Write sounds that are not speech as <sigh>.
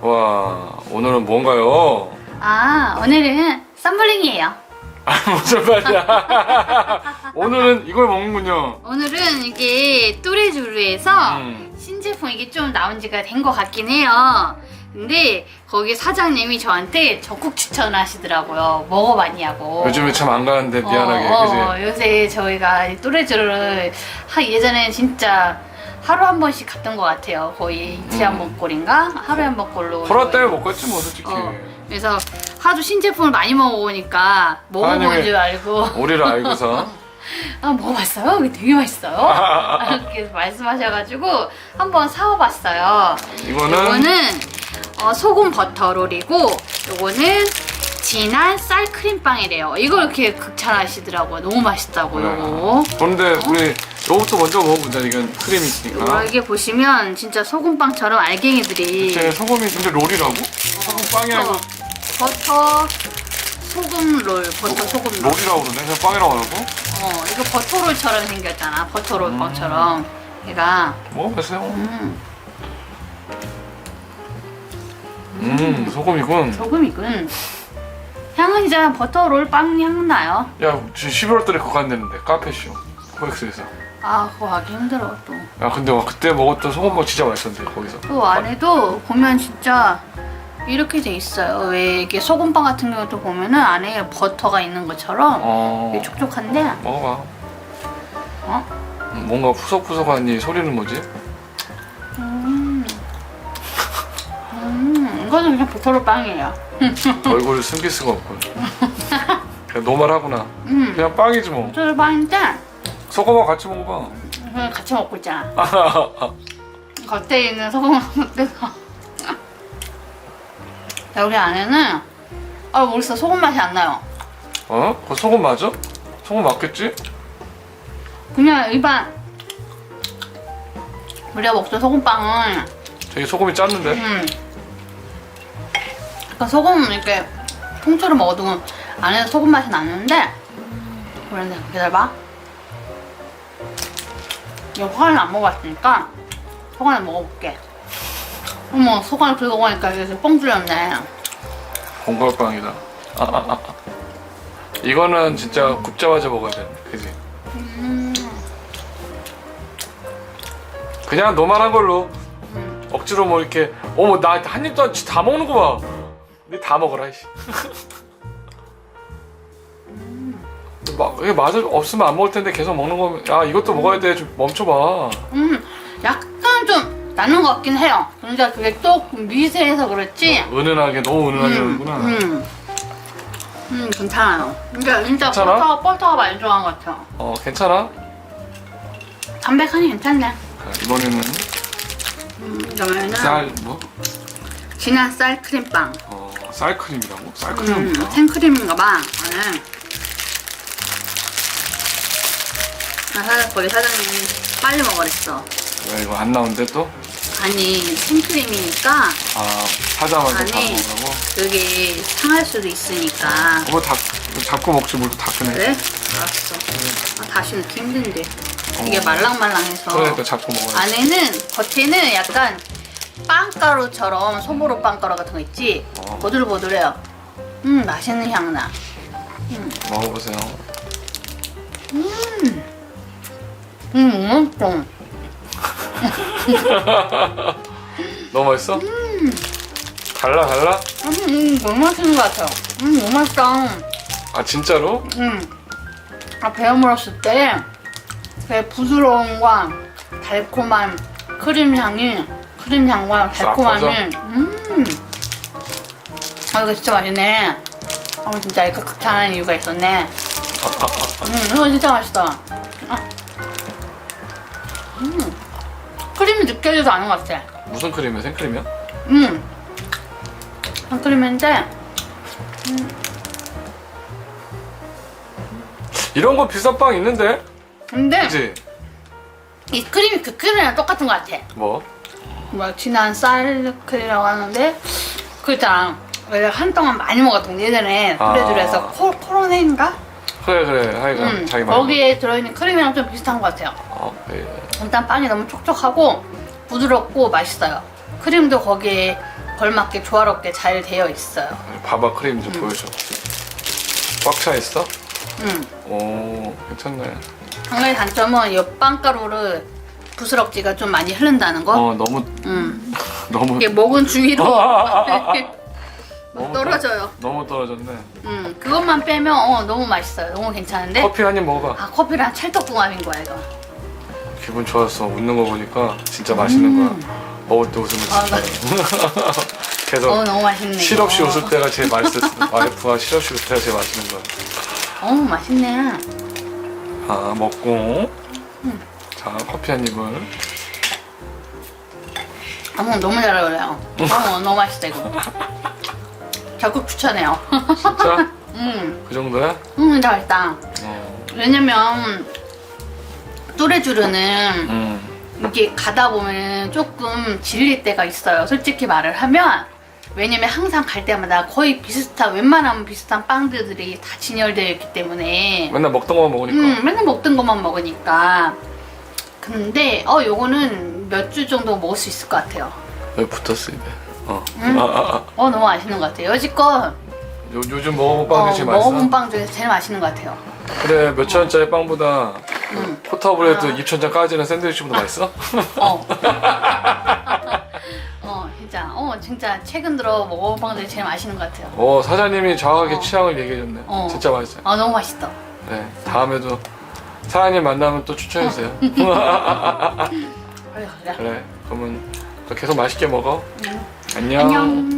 와 오늘은 뭔가요? 아, 오늘은 썸블링이에요. 아 <laughs> 무슨 말이야? <laughs> 오늘은 이걸 먹는군요. 오늘은 이게 또레주르에서 음. 신제품 이게 좀 나온 지가 된 것 같긴 해요. 근데 거기 사장님이 저한테 적극 추천하시더라고요. 먹어봤냐고. 요즘에 참 안 가는데 미안하게 어, 그지? 어, 요새 저희가 또레주를 하, 예전에는 진짜 하루 한 번씩 갔던 것 같아요. 거의 이틀에 한 번꼴인가? 하루에 한 번꼴로. 코로나 때문에 못 갔지 뭐 솔직히. 어, 그래서 하도 신제품을 많이 먹어보니까 먹어본 줄 알고 우리를 알고서 <laughs> 아 먹어봤어요? 이게 되게 맛있어요. <laughs> 이렇게 말씀하셔가지고 한번 사와봤어요. 이거는 이거는 어, 소금 버터 롤이고 요거는 진한 쌀크림빵이래요. 이걸 이렇게 극찬하시더라고요. 너무 맛있다고 요거. 그런데 우리 요거부터 먼저 먹어보자 이건 크림이 있으니까. 요거 이게 보시면 진짜 소금빵처럼 알갱이들이 제 소금이 근데 롤이라고? 소금 빵이 아니고 버터 소금 롤, 버터 소금 롤. 롤이라고 그러네. 그냥 빵이라고 하고. 어, 이거 버터롤처럼 생겼잖아. 버터롤 빵처럼. 얘가 먹어보세요. 음, 음 소금이군. 소금이군. 향은 이제 버터롤 빵 향 나요. 야 지금 11월 달에 그거 간다는데 카페쇼 코엑스에서. 아, 그거 하기 힘들어 또. 야 근데 와, 그때 먹었던 소금빵 진짜 맛있었는데 거기서. 또 안에도 보면 진짜 이렇게 돼 있어요. 왜 이게 소금빵 같은 경우도 보면은 안에 버터가 있는 것처럼 어. 이게 촉촉한데, 먹어봐. 어? 음, 뭔가 푸석푸석한 이 소리는 뭐지? 이거는 그냥 버터롤 빵이에요. <laughs> 얼굴을 숨길 수가 없군. 그냥 노말하구나. 음, 그냥 빵이지 뭐. 버터롤 빵인데 소금하고 같이 먹어봐. 그냥 같이 먹고 있잖아. <laughs> 겉에 있는 소금을 뜯어. 여기 안에는 아 모르겠어 소금 맛이 안 나요. 어? 그거 소금 맞아? 소금 맞겠지? 그냥 일반 우리가 먹던 소금빵은 되게 소금이 짰는데. 음, 그러니까 소금 이렇게 통째로 먹어도 안에서 소금 맛이 나는데 그런데 기다려봐. 이거 소간을 안 먹어봤으니까 소간을 먹어볼게. 어머 소간을 긁어 보니까 이게 뻥 뚫렸네. 공갈빵이다. 아, 아, 아. 이거는 진짜 굽자마자 먹어야 돼. 그지? 음, 그냥 노말한 걸로 음. 억지로 뭐 이렇게 어머 나 한 입도 안- 다 먹는 거 봐. 니다 먹어라 이씨. 막 이게 맛을 없으면 안 먹을 텐데 계속 먹는 거면 야 이것도 먹어야 돼. 좀 멈춰봐. 음, 약간 좀 나는 것 같긴 해요. 근데 그게 조금 미세해서 그렇지. 은은하게 너무 은은하게 하는구나. 음, 음, 괜찮아요. 근데 진짜 괜찮아? 버터, 버터가 많이 들어간 것 같아요. 어 괜찮아? 담백하니 괜찮네. 자, 이번에는 음, 그러면은 쌀 뭐? 진한 쌀 크림빵. 어 쌀크림이라고? 쌀크림은 음, 뭐야? 생크림인가 봐. 안에. 아, 사- 거기 사장님이 빨리 먹으랬어. 왜 이거 안 나오는데 또? 아니, 생크림이니까 아 사자마자 다 아니. 먹으라고? 그게 상할 수도 있으니까. 어머 다 잡고 먹지 뭘 닦으네. 그래? 알았어. 아, 다시 넣기 힘든데. 이게 어. 말랑말랑해서. 그러니까 잡고 먹어야 돼. 안에는 겉에는 약간 빵가루처럼 소보로 빵가루 같은 거 있지? 어. 보들보들해요. 음 맛있는 향 나. 먹어보세요. 음 맛있어. <laughs> 너무 맛있어? 달라 달라? 음 너무 맛있는 것 같아요. 음 너무 맛있다. 아 진짜로? 음. 아 배워 물었을 때그 부드러움과 달콤한 크림 향이 크림 향과 달콤함이 음. 아 이거 진짜 맛있네. 아 진짜 이거 극찬하는 이유가 있었네. <laughs> 음 이거 진짜 맛있다. 아. 음 크림이 느껴지지 않은 것 같아. 무슨 크림이야? 생크림이야? 음 생크림인데 이런 거 비싼 빵 있는데? 근데 그치? 이 크림이 그 크림이랑 똑같은 것 같아. 뭐? 뭐 진한 쌀크림이라고 하는데 그 있잖아 내가 한동안 많이 먹었던 게 예전에 아. 그래들에서 코, 코로네인가? 그래 그래 하여간 음, 자기 말 거기에 들어있는 크림이랑 좀 비슷한 것 같아요 어, 예. 일단 빵이 너무 촉촉하고 부드럽고 맛있어요 크림도 거기에 걸맞게 조화롭게 잘 되어 있어요. 바바 크림 좀 보여줘. 꽉 차 있어? 음. 오, 괜찮네. 한 가지 단점은 이 빵가루를 부스럭지가 좀 많이 흐른다는 거. 어, 너무, 음. <laughs> 너무, 이게 주위로 아, 아. 막 떨어져요. 너무 떨어졌네. 음, 그것만 빼면 어 너무 맛있어요. 너무 괜찮은데. 커피 한 입 먹어봐. 아 커피랑 찰떡궁합인 거야 이거. 기분 좋았어. 웃는 거 보니까 진짜 맛있는 거야. 먹을 때 웃으면 음. 아, 진짜. <laughs> 계속 어 너무 맛있네. 실없이. 웃을 때가 제일 맛있었어. <laughs> 와이프가 실없이 웃을 때가 제일 맛있는 거야. 어 맛있네. 아, 먹고. 음. 자, 커피 한 입을. 어머 너무 잘 어울려요. 어 너무 맛있다 이거. 적극 추천해요. 진짜? <laughs> 음, 그 정도야? 음 맛있다. 어. 왜냐면 또레주르는 음. 이게 가다 보면 조금 질릴 때가 있어요. 솔직히 말을 하면 왜냐면 항상 갈 때마다 거의 비슷한 웬만하면 비슷한 빵들이 다 진열되어 있기 때문에 맨날 먹던 거만 먹으니까. 음 맨날 먹던 것만 먹으니까 근데 어 요거는 몇 주 정도 먹을 수 있을 것 같아요. 여기 붙었어, 입에. 어. 음. 아, 아, 아. 어 너무 맛있는 것 같아요. 여지껏 요, 요즘 먹어본 빵 어, 중에 제일 맛있어? 먹어본 빵 중에서 제일 맛있는 것 같아요. 그래, 몇 천 원짜리 빵보다 음. 포터블레드 아. 입천장 까지는 샌드위치보다 맛있어? 어. 어 진짜 어 진짜 최근 들어 먹어본 빵 중에 제일 맛있는 것 같아요. 어, 사장님이 정확하게 어. 취향을 얘기해줬네. 어. 진짜 맛있어요. 아 너무 맛있다. 네, 다음에도 사장님 만나면 또 추천해주세요. 빨리 가자. <laughs> <laughs> 그래, 그러면 또 계속 맛있게 먹어. 음. 안녕. 안녕.